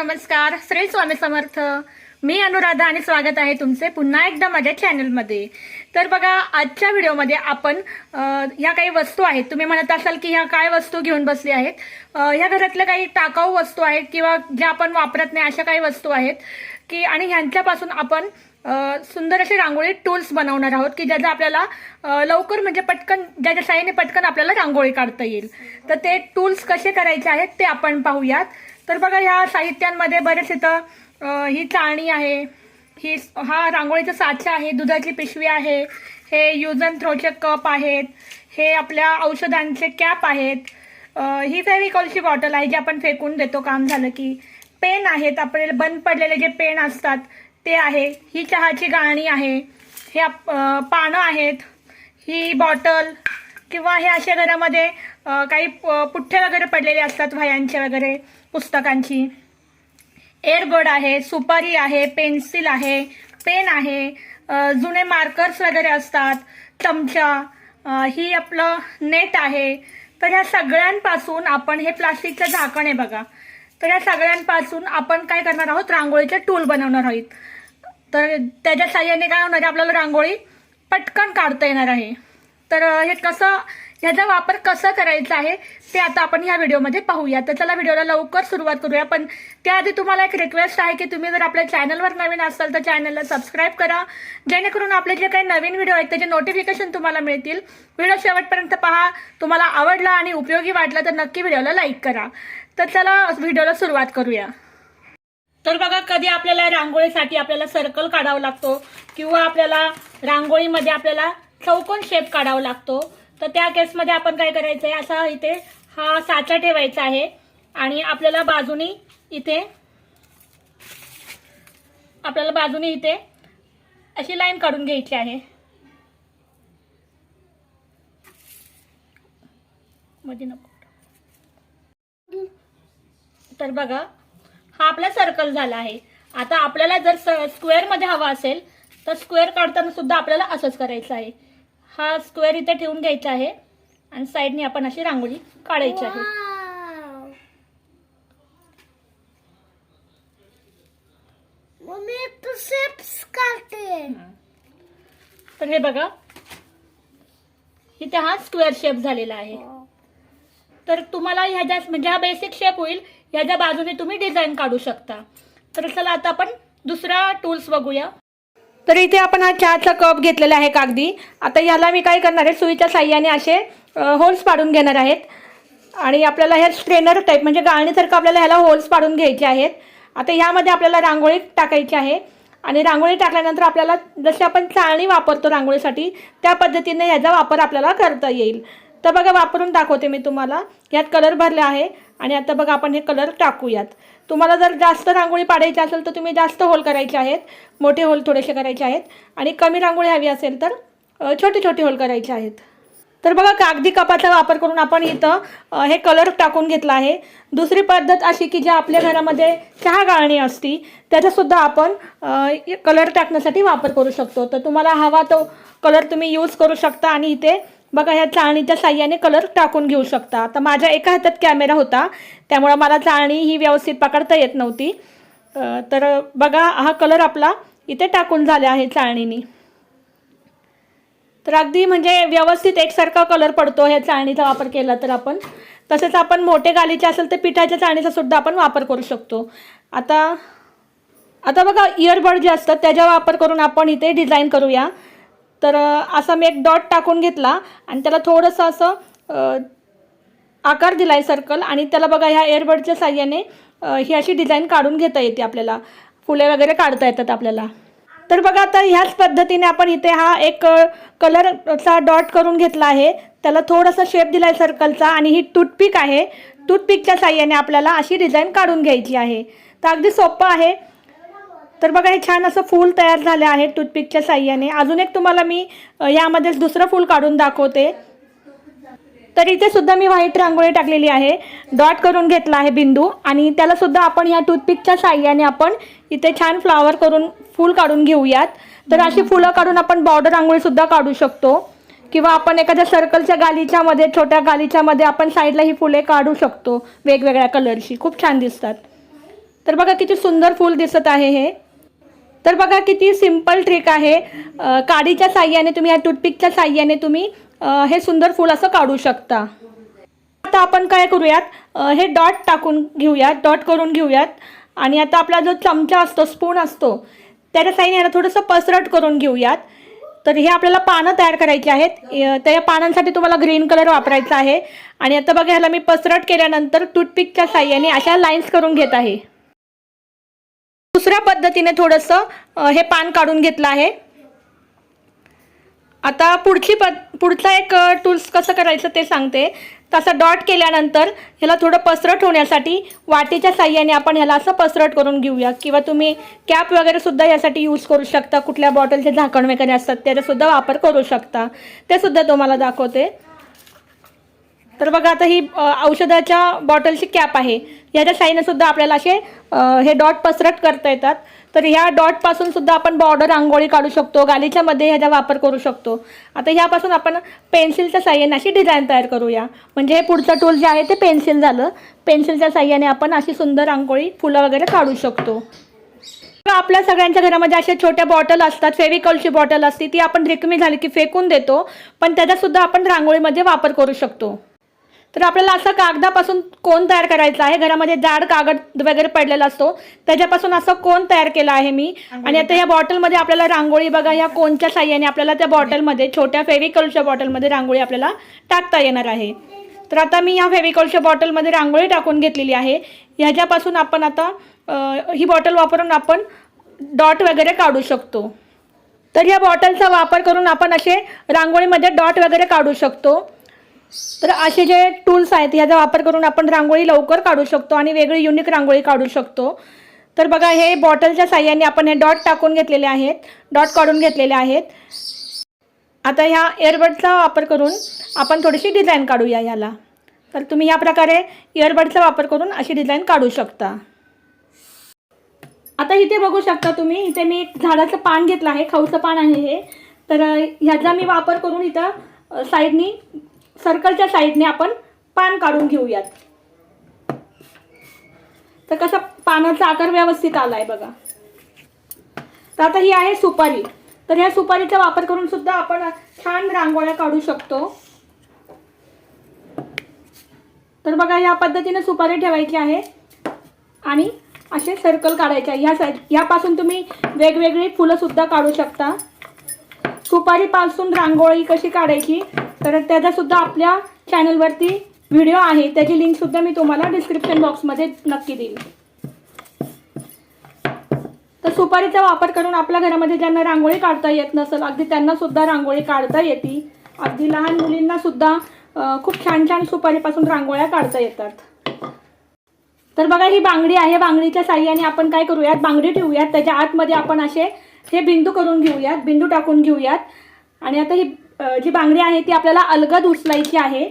नमस्कार श्री स्वामी समर्थ. मी अनुराधा आणि स्वागत आहे तुमचे पुन्हा एकदा माझ्या चॅनलमध्ये तर बघा आजच्या व्हिडिओमध्ये आपण ह्या काही वस्तू आहेत. तुम्ही म्हणत असाल की ह्या काय वस्तू घेऊन बसली आहेत? ह्या घरातल्या काही टाकाऊ वस्तू आहेत किंवा ज्या आपण वापरत नाही अशा काही वस्तू आहेत की आणि ह्यांच्यापासून आपण सुंदर असे रांगोळी टूल्स बनवणार आहोत की ज्याचा आपल्याला लवकर म्हणजे पटकन ज्याच्या साहाय्याने पटकन आपल्याला रांगोळी काढता येईल. तर ते टूल्स कसे करायचे आहेत ते आपण पाहूयात. तर बघा ह्या साहित्यांमध्ये बरेच इथं ही चाळणी आहे. ही हा रांगोळीचा साचा आहे दुधाची पिशवी आहे. हे यूज अँड थ्रोचे कप आहेत. हे आपल्या औषधांचे कॅप आहेत. ही फेविकॉलची बॉटल आहे जी आपण फेकून देतो काम झालं की. पेन आहेत आपल्याला बंद पडलेले जे पेन असतात ते आहे. ही चहाची गाळणी आहे. हे आप- पानं आहेत. ही बॉटल किंवा हे अशा घरामध्ये काही प- पुठ्ठे वगैरे पडलेले असतात वयांचे वगैरे. पुस्तकांची. एअरबड आहे सुपारी आहे पेन्सिल आहे पेन आहे जुने मार्कर्स वगैरे असतात चमचा ही आपलं नेट आहे. तर ह्या सगळ्यांपासून आपण हे प्लास्टिकचं झाकण आहे बघा. तर या सगळ्यांपासून आपण काय करणार आहोत? रांगोळीचे टूल बनवणार आहोत. तर त्याच्या साह्याने काय होणार आहे? आपल्याला रांगोळी पटकन काढता येणार आहे. तर हे कसं ह्याचा वापर कसा करायचा आहे ते आता आपण ह्या व्हिडिओमध्ये पाहूया. तर चला व्हिडिओला लवकर सुरुवात करूया. पण त्याआधी तुम्हाला एक रिक्वेस्ट आहे की तुम्ही जर आपल्या चॅनलवर नवीन असाल तर चॅनलला सबस्क्राईब करा. जेणेकरून आपले जे काही नवीन व्हिडिओ आहेत त्याचे नोटिफिकेशन तुम्हाला मिळतील. व्हिडिओ शेवटपर्यंत पहा. तुम्हाला आवडला आणि उपयोगी वाटला तर नक्की व्हिडिओला लाईक करा. तर चला व्हिडिओला सुरुवात करूया. तर बघा कधी आपल्याला रांगोळीसाठी आपल्याला सर्कल काढावा लागतो किंवा आपल्याला रांगोळीमध्ये आपल्याला चौकोन शेप काढावा लागतो. तर त्या केसमध्ये आपण काय करायचं आहे असा इथे हा साचा ठेवायचा आहे आणि आपल्याला बाजूनी इथे आपल्याला बाजूनी इथे अशी लाईन काढून घ्यायची आहे. मध्ये नको. तर बघा हा आपला सर्कल झाला आहे. आता आपल्याला जर स्क्वेअरमध्ये हवा असेल तर स्क्वेअर काढताना सुद्धा आपल्याला असंच करायचं आहे. हा स्क्वेअर इथे ठेवून घ्यायचा आहे. आणि साईडने आपण अशी रांगोळी काढायची आहे. तर हे बघा. इथे हा स्क्वेअर शेप झालेला आहे. तर तुम्हाला ह्याच्या म्हणजे हा बेसिक शेप होईल ह्याच्या बाजूने तुम्ही डिझाईन काढू शकता. तर चला आता आपण दुसरा टूल्स बघूया. तर इथे आपण हा चहाचा कप घेतलेला आहे कागदी. आता याला मी काय करणार आहे सुईच्या साह्याने असे होल्स पाडून घेणार आहेत. आणि आपल्याला ह्या स्ट्रेनर टाईप म्हणजे गाळणीसारखं आपल्याला ह्याला होल्स पाडून घ्यायचे आहेत. आता ह्यामध्ये आपल्याला रांगोळी टाकायची आहे. आणि रांगोळी टाकल्यानंतर आपल्याला जशी आपण चाळणी वापरतो रांगोळीसाठी त्या पद्धतीने ह्याचा वापर आपल्याला करता येईल. तर बघा वापरून दाखवते मी तुम्हाला. यात कलर भरला आहे. आणि आता बघा आपण हे कलर टाकूयात. तुम्हाला जर जास्त रांगोळी पाडायची असेल तर तुम्ही जास्त होल करायचे आहेत. मोठे होल थोडेसे करायचे आहेत. आणि कमी रांगोळी हवी असेल तर छोटे छोटे होल करायचे आहेत. तर बघा कागदी कपाचा वापर करून आपण इथं हे कलर टाकून घेतला आहे. दुसरी पद्धत अशी की ज्या आपल्या घरामध्ये चहा गाळणी असती त्याचासुद्धा आपण कलर टाकण्यासाठी वापर करू शकतो. तर तुम्हाला हवा तो कलर तुम्ही यूज करू शकता आणि इथे बघा ह्या चाळणीच्या साह्याने कलर टाकून घेऊ शकता. आता माझ्या एका हातात कॅमेरा होता त्यामुळं मला चाळणी ही व्यवस्थित पकडता येत नव्हती. तर बघा हा कलर आपला इथे टाकून झाला आहे चाळणीने. तर अगदी म्हणजे व्यवस्थित एकसारखा कलर पडतो ह्या चाळणीचा वापर केला तर आपण. तसेच आपण मोठे गालीचे असेल तर पिठाच्या चाळणीचा सुद्धा आपण वापर करू शकतो. आता आता बघा इयरबड जे असतात त्याचा वापर करून आपण इथे डिझाईन करूया. तर असा मी एक डॉट टाकून घेतला आणि त्याला थोडंसं असं आकार दिला आहे सर्कल आणि त्याला बघा ह्या एअरबडच्या साह्याने ही अशी डिझाईन काढून घेता येते आपल्याला. फुले वगैरे काढता येतात आपल्याला. तर बघा आता ह्याच पद्धतीने आपण इथे हा एक कलरचा डॉट करून घेतला आहे. त्याला थोडासा शेप दिला आहे सर्कलचा आणि ही टूथपिक आहे. टूथपिकच्या साह्याने आपल्याला अशी डिझाईन काढून घ्यायची आहे. तर अगदी सोपं आहे. तर बघा हे छान असं फूल तयार झाले आहे टूथपिकच्या साह्याने. अजून एक तुम्हाला मी यामध्येच दुसरं फूल काढून दाखवते. तर इथे सुद्धा मी व्हाईट रांगोळी टाकलेली आहे. डॉट करून घेतला आहे बिंदू आणि त्याला सुद्धा आपण या टूथपिकच्या साह्याने आपण इथे छान फ्लावर करून फूल काढून घेऊयात. तर अशी फुलं काढून आपण बॉर्डर रांगोळी सुद्धा काढू शकतो. किंवा आपण एखाद्या सर्कलच्या गालीच्यामध्ये छोट्या गालीच्यामध्ये आपण साईडला ही फुले काढू शकतो वेगवेगळ्या कलरची. खूप छान दिसतात. तर बघा किती सुंदर फूल दिसत आहे हे. तर बघा किती सिंपल ट्रिक आहे. काडीच्या साह्याने तुम्ही या टूथपिकच्या साह्याने तुम्ही हे सुंदर फूल असं काढू शकता. आता आपण काय करूयात? हे डॉट टाकून घेऊयात डॉट करून घेऊयात. आणि आता आपला जो चमचा असतो स्पून असतो त्याच्या साईने याला थोडंसं पसरट करून घेऊयात. तर हे आपल्याला पानं तयार करायची आहेत. तर त्या पानांसाठी तुम्हाला ग्रीन कलर वापरायचा आहे. आणि आता बघा ह्याला मी पसरट केल्यानंतर टूथपिकच्या साह्याने अशा लाईन्स करून घेत आहे. दुसऱ्या पद्धतीने थोडंसं हे पान काढून घेतलं आहे. आता पुढची पद पुढचा एक टूल्स कसं करायचं ते सांगते. तसं डॉट केल्यानंतर ह्याला थोडं पसरट होण्यासाठी वाटीच्या साह्याने आपण ह्याला असं पसरट करून घेऊया. किंवा तुम्ही कॅप वगैरेसुद्धा यासाठी यूज करू शकता. कुठल्या बॉटलचे झाकण वगैरे असतात त्याचासुद्धा वापर करू शकता. ते सुद्धा तुम्हाला दाखवते. तर बघा आता ही औषधाच्या बॉटलची कॅप आहे. ह्याच्या साईने सुद्धा आपल्याला असे हे डॉट पसरट करता येतात. तर ह्या डॉटपासून सुद्धा आपण बॉर्डर रांगोळी काढू शकतो गालीच्यामध्ये ह्याचा वापर करू शकतो. आता ह्यापासून आपण पेन्सिलच्या साह्याने अशी डिझाईन तयार करूया. म्हणजे हे पुढचं टूल जे आहे ते पेन्सिल झालं. पेन्सिलच्या साह्याने आपण अशी सुंदर रांगोळी फुलं वगैरे काढू शकतो. आपल्या सगळ्यांच्या घरामध्ये अशा छोट्या बॉटल असतात फेविकॉलची बॉटल असते ती आपण रिकमी झाली की फेकून देतो. पण त्याचा सुद्धा आपण रांगोळीमध्ये वापर करू शकतो. तर आपल्याला असं कागदापासून कोण तयार करायचं आहे? घरामध्ये जाड कागद वगैरे पडलेला असतो. त्याच्यापासून असं कोण तयार केला आहे मी? आणि आता या बॉटलमध्ये आपल्याला रांगोळी बघा या कोणच्या साह्याने आपल्याला त्या बॉटलमध्ये छोट्या फेविकॉलच्या बॉटलमध्ये रांगोळी आपल्याला टाकता येणार आहे. तर आता मी या फेविकॉलच्या बॉटलमध्ये रांगोळी टाकून घेतलेली आहे. ह्याच्यापासून आपण आता ही बॉटल वापरून आपण डॉट वगैरे काढू शकतो. तर या बॉटलचा वापर करून आपण असे रांगोळीमध्ये डॉट वगैरे काढू शकतो. तर असे जे टूल्स आहेत ह्याचा वापर करून आपण रांगोळी लवकर काढू शकतो आणि वेगळी युनिक रांगोळी काढू शकतो. तर बघा हे बॉटलच्या साह्याने आपण हे डॉट टाकून घेतलेले आहेत. डॉट काढून घेतलेले आहेत. आता ह्या एअरबडचा वापर करून आपण थोडीशी डिझाईन काढूया ह्याला तर तुम्ही ह्या प्रकारे इयरबडचा वापर करून अशी डिझाईन काढू शकता. आता इथे बघू शकता तुम्ही इथे मी एक झाडाचं पान घेतलं आहे खाऊचं पान आहे हे. तर ह्याचा मी वापर करून इथं साईडनी सर्कलच्या साईडने आपण पान काढून घेऊयात. तर कसा पानाचा आकार व्यवस्थित आला आहे बघा. तर आता ही आहे सुपारी. तर ह्या सुपारीचा वापर करून सुद्धा आपण छान रांगोळ्या काढू शकतो. तर बघा या पद्धतीने सुपारी ठेवायची आहे. आणि असे सर्कल काढायचे आहे. ह्या साईड ह्यापासून तुम्ही वेगवेगळी फुलं सुद्धा काढू शकता. सुपारीपासून रांगोळी कशी काढायची? तर त्याचा सुद्धा आपल्या चॅनलवरती व्हिडिओ आहे. त्याची लिंकसुद्धा मी तुम्हाला डिस्क्रिप्शन बॉक्समध्ये नक्की देईन. तर सुपारीचा वापर करून आपल्या घरामध्ये ज्यांना रांगोळी काढता येत नसेल अगदी त्यांना सुद्धा रांगोळी काढता येते. अगदी लहान मुलींना सुद्धा खूप छान छान सुपारीपासून रांगोळ्या काढता येतात. तर बघा ही बांगडी आहे. बांगडीच्या साह्याने आपण काय करूयात? बांगडी ठेवूयात. त्याच्या आतमध्ये आपण असे हे बिंदू करून घेऊयात. बिंदू टाकून घेऊयात. आणि आता ही जी बांगडी आहे ती आपल्याला अलगद उचलायची आहे.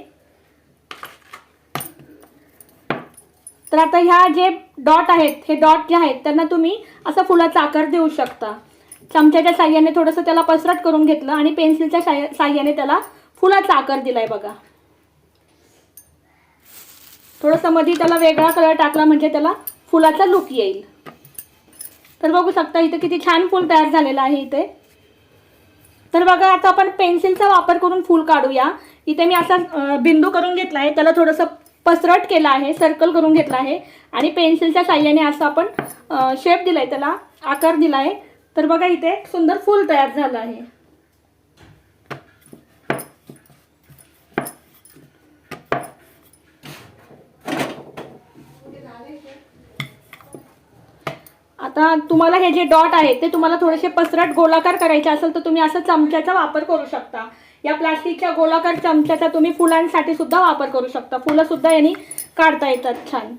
तर आता ह्या जे डॉट आहेत हे डॉट जे आहेत त्यांना तुम्ही असं फुलाचा आकार देऊ शकता. चमच्याच्या साह्याने थोडंसं त्याला पसरट करून घेतलं आणि पेन्सिलच्या साह्या- साह्याने त्याला फुलाचा आकार दिलाय बघा. थोडंसं मध्ये त्याला वेगळा कलर टाकला म्हणजे त्याला फुलाचा लुक येईल. तर बघू शकता इथे किती छान फूल तयार झालेलं आहे इथे. तर बघा आता आपण पेन्सिलचा वापर करून फूल काढूया. इथे मी असा बिंदू करून घेतला आहे. त्याला थोडंसं पसरट केलं आहे सर्कल करून घेतला आहे. आणि पेन्सिलच्या साह्याने असं आपण शेप दिलाय त्याला आकार दिलाय. तर बघा इथे एक सुंदर फूल तयार झालं आहे. आता तुम्हाला हे जे डॉट आहेत ते तुम्हाला थोडेसे पसरट गोलाकार करायचे असेल तर तुम्ही असं चमच्याचा वापर करू शकता. या प्लास्टिकच्या गोलाकार चमच्याचा तुम्ही फुलांसाठी सुद्धा वापर करू शकता. फुलं सुद्धा यांनी काढता येतात छान.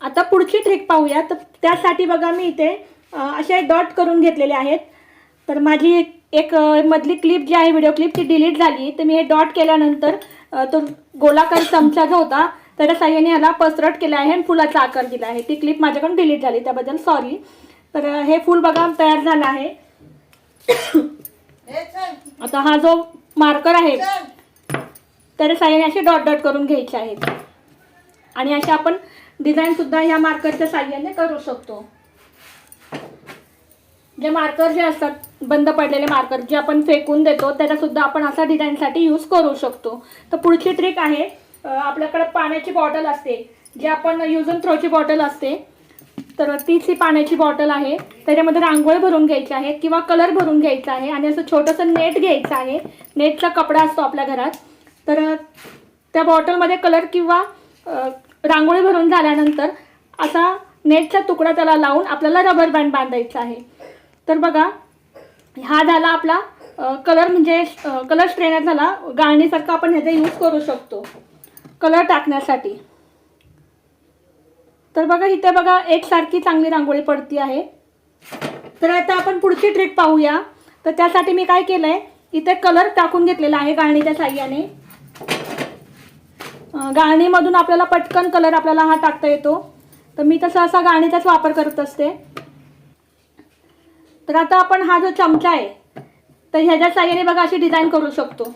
आता पुढची ट्रिक पाहूया. तर त्यासाठी बघा मी इथे असे डॉट करून घेतलेले आहेत. तर माझी एक- एक मधली क्लिप जी आहे व्हिडिओ क्लिप ती डिलीट झाली. तर मी हे डॉट केल्यानंतर तो गोलाकार चमचा जो होता त्याच्या साह्याने ह्याला पसरट केला आहे आणि फुलाचा आकार दिला आहे. ती क्लिप माझ्याकडून डिलीट झाली त्याबद्दल सॉरी तर हे फूल बघा तयार झालं आहे. आता हा जो मार्कर आहे त्याच्या साह्याने असे डॉट डॉट करून घ्यायचे आहेत आणि असे आपण डिझाईन सुद्धा ह्या मार्करच्या साह्याने करू शकतो. जे मार्कर जे असतात बंद पडलेले मार्कर जे आपण फेकून देतो त्याचा सुद्धा आपण असा डिझाईनसाठी यूज करू शकतो. तर पुढची ट्रिक आहे आपल्याकडे पाण्याची बॉटल असते जे आपण यूज अँड थ्रोची बॉटल असते. तर तीच ही पाण्याची बॉटल आहे. त्याच्यामध्ये रांगोळी भरून घ्यायची आहे किंवा कलर भरून घ्यायचा आहे आणि असं छोटंसं नेट घ्यायचं आहे. नेटचा कपडा असतो आपल्या घरात. तर त्या बॉटलमध्ये कलर किंवा रांगोळी भरून झाल्यानंतर असा नेटचा तुकडा त्याला लावून आपल्याला रबर बँड बांधायचा आहे. तर बघा हा झाला आपला कलर म्हणजे कलर स्ट्रेनर झाला. गाळणीसारखा आपण ह्याचा यूज करू शकतो. कलर टाकण्यासाठी. तर बघा इथे बघा एकसारखी चांगली रांगोळी पडती आहे. तर आता आपण पुढची ट्रिक पाहूया. तर त्यासाठी मी काय केलं आहे इथे कलर टाकून घेतलेला आहे गाळणीच्या साह्याने. गाळणीमधून आपल्याला पटकन कलर आपल्याला हा टाकता येतो. तर मी तसा असा गाळणीचाच वापर करत असते. तर आता आपण हा जो चमचा आहे तर ह्याच्या साह्याने बघा अशी डिझाईन करू शकतो.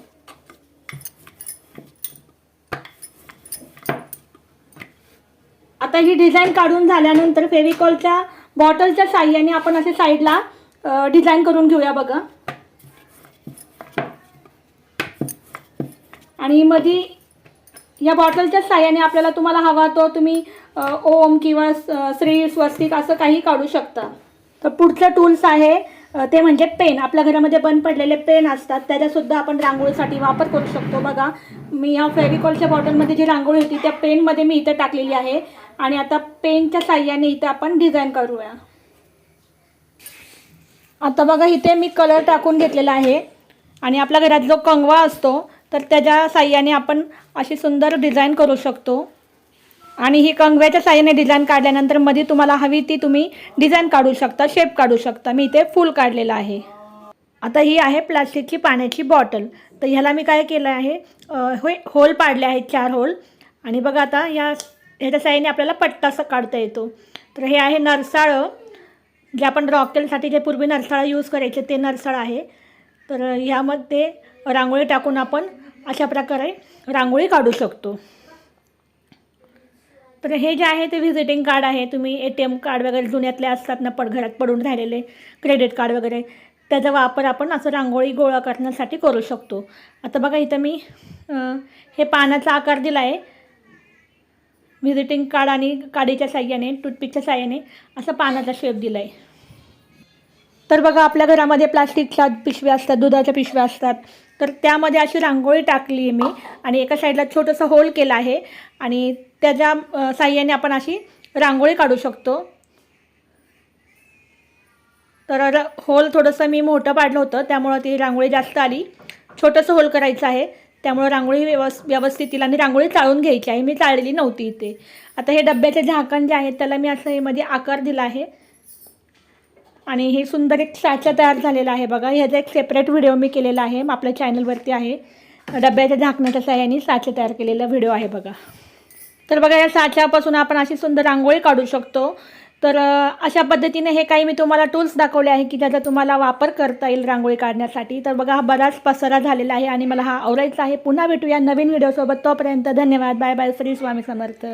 आता ही डिझाईन काढून झाल्यानंतर फेविकॉलच्या बॉटलच्या साह्याने आपण असे साईडला डिझाईन करून घेऊया बघा. आणि मध्ये या बॉटलच्या साह्याने आपल्याला तुम्हाला हवा तो तुम्ही ओम किंवा श्री स्वस्तिक असं काही काढू शकता. तर पुढचं टूल्स आहे ते म्हणजे पेन. आपल्या घरामध्ये बंद पडलेले पेन असतात त्याच्यासुद्धा आपण रांगोळीसाठी वापर करू शकतो. बघा मी ह्या फेविकॉलच्या बॉटलमध्ये जी रांगोळी होती त्या पेनमध्ये मी इथं टाकलेली आहे. आणि आता पेनच्या साह्याने इथं आपण डिझाईन करूया. आता बघा इथे मी कलर टाकून घेतलेला आहे. आणि आपल्या घरात जो कंगवा असतो तर त्याच्या साह्याने आपण अशी सुंदर डिझाईन करू शकतो. आणि ही कंगव्याच्या साह्याने डिझाईन काढल्यानंतरमध्ये तुम्हाला हवी ती तुम्ही डिझाईन काढू शकता शेप काढू शकता. मी इथे फुल काढलेलं आहे. आता ही आहे प्लास्टिकची पाण्याची बॉटल तर ह्याला मी काय केलं आहे? होय होल पाडले आहेत चार होल आणि बघा आता या ह्याच्या साह्याने आपल्याला पट्टा असं काढता येतो. तर हे आहे नरसाळं. जे आपण रॉकेलसाठी जे पूर्वी नरसाळं यूज करायचे ते नरसाळ आहे. तर ह्यामध्ये रांगोळी टाकून आपण अशा प्रकारे रांगोळी काढू शकतो. तर हे जे आहे ते व्हिजिटिंग कार्ड आहे. तुम्ही ए टी एम कार्ड वगैरे जुन्यातले असतात ना पड घरात पडून राहिलेले क्रेडिट कार्ड वगैरे त्याचा वापर आपण असं रांगोळी गोळा करण्यासाठी करू शकतो. आता बघा इथं मी हे पानाचा आकार दिला आहे व्हिजिटिंग कार्ड आणि काडीच्या साह्याने टूथपिकच्या साह्याने असा पानाचा शेप दिला आहे तर बघा आपल्या घरामध्ये प्लास्टिकच्या पिशव्या असतात दुधाच्या पिशव्या असतात. तर त्यामध्ये अशी रांगोळी टाकली आहे मी आणि एका साईडला छोटंसं होल केलं आहे आणि त्याच्या साह्याने आपण अशी रांगोळी काढू शकतो. तर होल थोडंसं मी मोठं पाडलं होतं त्यामुळं ती रांगोळी जास्त आली. छोटंसं होल करायचं आहे. त्यामुळं रांगोळी व्यवस् व्यवस्थित तिला आणि रांगोळी चाळून घ्यायची आहे. मी चाळलेली नव्हती इथे. आता हे डब्याचे झाकण जे आहे त्याला मी असं हे मध्ये आकार दिला आहे. आणि हे सुंदर एक साचा तयार झालेला आहे बघा. ह्याचा एक सेपरेट व्हिडिओ मी केलेला आहे. आपल्या चॅनलवरती आहे. डब्याच्या झाकण्याच्या साह्याने साचा तयार केलेला व्हिडिओ आहे बघा. तर बघा या साच्यापासून आपण अशी सुंदर रांगोळी काढू शकतो. तर अशा पद्धतीने हे काही मी तुम्हाला टूल्स दाखवले आहे की ज्याचा तुम्हाला वापर करता येईल रांगोळी काढण्यासाठी. तर बघा हा बराच पसारा झालेला आहे आणि मला हा आवडायचा आहे. पुन्हा भेटूया नवीन व्हिडिओसोबत तोपर्यंत धन्यवाद. Bye bye Shri Swami Samarth.